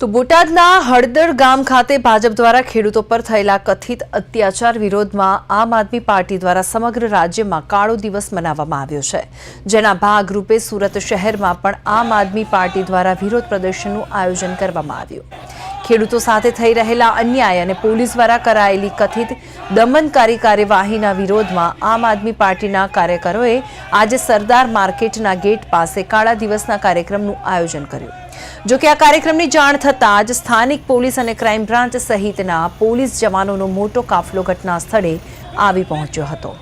તો બોટાદના હળદર ગામ ખાતે ભાજપ દ્વારા ખેડૂતો પર થયેલા કથિત અત્યાચાર વિરોધમાં આમ આદમી પાર્ટી દ્વારા સમગ્ર રાજ્યમાં કાળો દિવસ મનાવવામાં આવ્યો છે. જેના ભાગરૂપે સુરત શહેરમાં પણ આમ આદમી પાર્ટી દ્વારા વિરોધ પ્રદર્શનનું આયોજન કરવામાં આવ્યું. ખેડૂતો સાથે થઈ રહેલા અન્યાય અને પોલીસ દ્વારા કરાયેલી કથિત દમનકારી કાર્યવાહીના વિરોધમાં આમ આદમી પાર્ટીના કાર્યકરોએ આજે સરદાર માર્કેટના ગેટ પાસે કાળા દિવસના કાર્યક્રમનું આયોજન કર્યું. જોકે આ કાર્યક્રમની જાણ થતાં જ સ્થાનિક પોલીસ અને ક્રાઇમ બ્રાન્ચ સહિતના પોલીસ જવાનોનો મોટો કાફલો ઘટના સ્થળે આવી પહોંચ્યો હતો.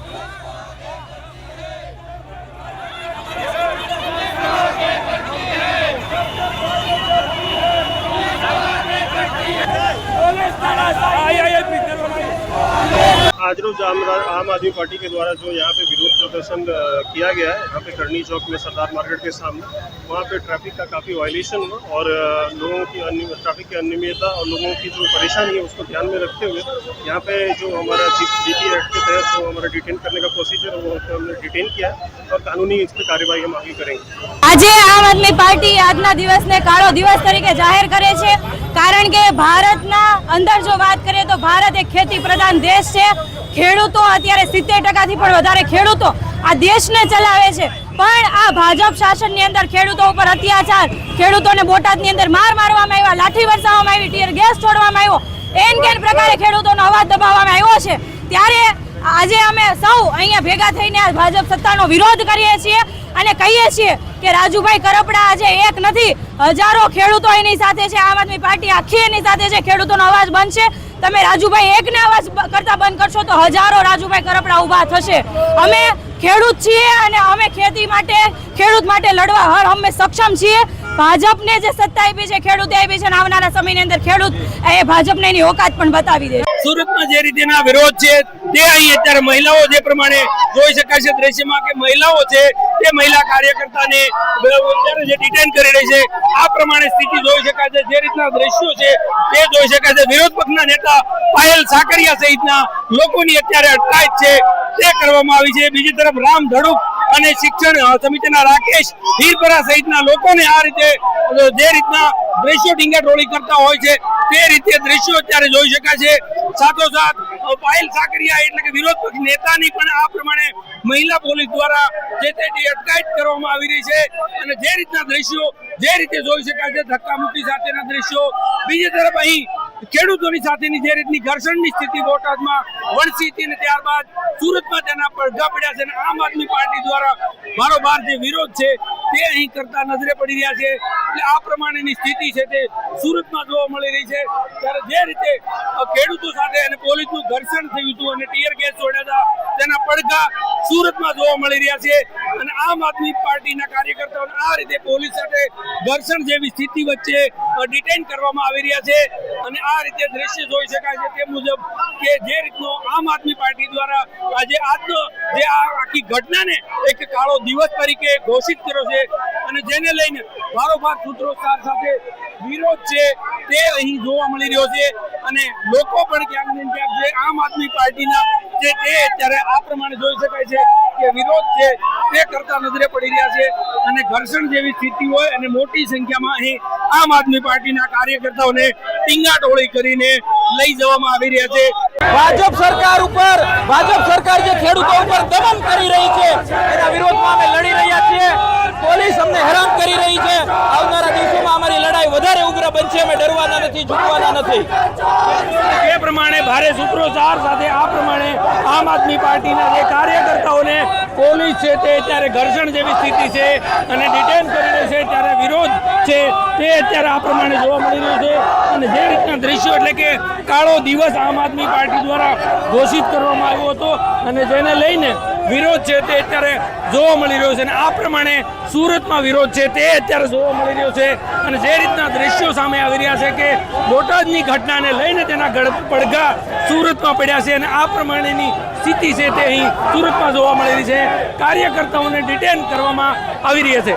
आज रोज आम आम आदमी पार्टी के द्वारा जो यहाँ पे विरोध प्रदर्शन अ, किया गया है यहाँ पे करनी चौक में सरदार मार्केट के सामने वहाँ पे ट्रैफिक का काफ़ी वायलेशन हुआ और अ, लोगों की अनिय- ट्रैफिक की अनियमितता और लोगों की जो परेशानी है उसको ध्यान में रखते हुए यहाँ पे जो हमारा जी पी एक्ट के तहत जो हमारा डिटेन करने का प्रोसीजर है वो हमने डिटेन किया है और कानूनी इस पर कार्रवाई हम आगे करेंगे આજે આમ આદમી પાર્ટી આજના દિવસને કાળો દિવસ તરીકે જાહેર કરે છે કારણ કે ભારતના અંદર જો વાત કરીએ તો ભારત એક ખેતી પ્રધાન દેશ છે. ખેડૂતો અત્યારે સિત્તેર ટકાથી પણ વધારે ખેડૂતો આ દેશને ચલાવે છે. પણ આ ભાજપ શાસનની અંદર ખેડૂતો ઉપર અત્યાચાર, ખેડૂતોને બોટાદની અંદર માર મારવામાં આવ્યા, લાઠી વરસાવવામાં આવી, ટીયર ગેસ છોડવામાં આવ્યો, એન કેન પ્રકારે ખેડૂતોનો અવાજ દબાવવામાં આવ્યો છે. ત્યારે આજે અમે સૌ અહીંયા ભેગા થઈને આ ભાજપ સત્તાનો વિરોધ કરીએ છીએ અને કહીએ છીએ કે રાજુભાઈ કરપડા આજે એક નથી હજારો ખેડૂતો એની સાથે છે. આમ આદમી પાર્ટી આખી એની સાથે છે. ખેડૂતોનો અવાજ બનશે તમે રાજુભાઈ એકને અવાજ કરતા બંધ કરશો તો હજારો રાજુભાઈ કરપડા ઊભા થશે. અમે ખેડૂત છીએ અને અમે ખેતી માટે, ખેડૂત માટે લડવા હર અમે સક્ષમ છીએ. ભાજપને જે સત્તા આપી છે, ખેડૂતે આપી છે આવનારા સમયની અંદર ખેડૂત એ ભાજપને એની ઓકાત પણ બતાવી દે સુરતમાં જે રીતેના વિરોધ છે, તે અહીં અત્યારે મહિલાઓ જે પ્રમાણે જોઈ શકાય છે દ્રશ્યમાં કે મહિલાઓ છે, તે મહિલા કાર્યકર્તાને અત્યારે જે ડિટેન કરી રહી છે, આ પ્રમાણે સ્થિતિ જોઈ શકાય છે. જે રીતના દ્રશ્યો છે, તે જોઈ શકાય છે. વિરોધ પક્ષના નેતા પાયલ સાકરિયા સહિતના લોકોની અત્યારે અટકાયત છે. તે કરવામાં આવી છે. બીજી તરફ રામ ધડુક અને શિક્ષણ સમિતિના રાકેશ હીરપરા સહિતના લોકોને આ રીતે જે રીતના દ્રશ્યો ટીંગાટોળી કરતા હોય છે, તે રીતે દ્રશ્યો અત્યારે જોઈ શકાય છે. સાથોસાથ પાયલ સાકરિયા એટલે કે વિરોધ પક્ષ નેતાની પણ આ પ્રમાણે મહિલા પોલીસ દ્વારા જે તે અટકાયત કરવામાં આવી રહી છે અને જે રીતના દ્રશ્યો જે રીતે જોઈ શકાય છે, ધક્કામુક્કી સાથેના દ્રશ્યો. બીજી તરફ અહીં ખેડૂતોની સાથેની જે રીતની ઘર્ષણની સ્થિતિ બોટાદમાં વણસી હતી અને ત્યારબાદ સુરતમાં તેના પર પડ્યા છે અને આમ આદમી પાર્ટી દ્વારા બારોબાર જે વિરોધ છે તે અહીં કરતા નજરે પડી રહ્યા છે. એટલે આ પ્રમાણેની સ્થિતિ છે તે સુરતમાં જોવા મળી રહી છે. ત્યારે જે રીતે ખેડૂતો સાથે અને પોલીસનું ઘર્ષણ થયું હતું અને ટીયર ગેસ છોડ્યા પડઘા સુરતમાં જોવા મળી રહ્યા છે. અને આમ આદમી પાર્ટીના કાર્યકર્તાઓને આ રીતે પોલીસ સાથે ઘર્ષણ જેવી સ્થિતિ વચ્ચે ડિટેન કરવામાં આવી રહ્યા છે. અને આ રીતે દ્રશ્ય જોઈ શકાય છે તે મુજબ કે જે રીતનો આમ આદમી પાર્ટી દ્વારા આજે આજનો જે આ આખી ઘટનાને એક કાળો દિવસ તરીકે ઘોષિત કર્યો છે અને જેને લઈને ભારોભાર સૂત્રોચ્ચાર સાથે વિરોધ છે તે અહીં જોવા મળી રહ્યો છે. અને લોકો પણ ક્યાંક ને ક્યાંક જે આમ આદમી પાર્ટીના જે તે અત્યારે આ પ્રમાણે જોઈ શકાય છે કે વિરોધ છે તે કરતા નજરે પડી રહ્યા છે અને ઘર્ષણ જેવી સ્થિતિ હોય અને મોટી સંખ્યામાં અહીં આમ આદમી પાર્ટીના કાર્યકર્તાઓને ટીંગાટોળી કરીને લઈ જવામાં આવી રહ્યા છે. ભાજપ સરકાર ઉપર, ભાજપ સરકાર જે ખેડૂતો ઉપર દમન કરી રહી છે, એના વિરોધમાં અમે લડી રહ્યા છીએ. પોલીસ અમને હેરાન કરી રહી છે. બનશે અમે ડરવાના નથી, ઝૂકવાના નથી. એ પ્રમાણે ભારે સૂત્રોચ્ચાર સાથે, આ પ્રમાણે આમ આદમી પાર્ટીના જે કાર્યકર્તાઓને પોલીસ છે તે અત્યારે ઘર્ષણ જેવી સ્થિતિ છે અને ડિટેન કરી રહી છે, ત્યારે વિરોધ છે તે અત્યારે આ પ્રમાણે જોવા મળી રહ્યો છે. અને જે રીતના દ્રશ્યો એટલે કે કાળો દિવસ આમ આદમી પાર્ટી દ્વારા ઘોષિત કરવામાં આવ્યો હતો, અને જેને લઈને વિરોધ છે તે અત્યારે જોવા મળી રહ્યો છે અને આ પ્રમાણે સુરતમાં વિરોધ છે તે અત્યારે જોવા મળી રહ્યો છે. અને જે રીતના દ્રશ્યો સામે આવી રહ્યા છે કે બોટાદની ઘટનાને લઈને તેના પડઘા સુરતમાં પડ્યા છે અને આ પ્રમાણેની સ્થિતિ છે તે અહીં સુરતમાં જોવા મળી રહી છે. કાર્યકર્તાઓને ડિટેન કરવામાં આવી રહ્યા છે.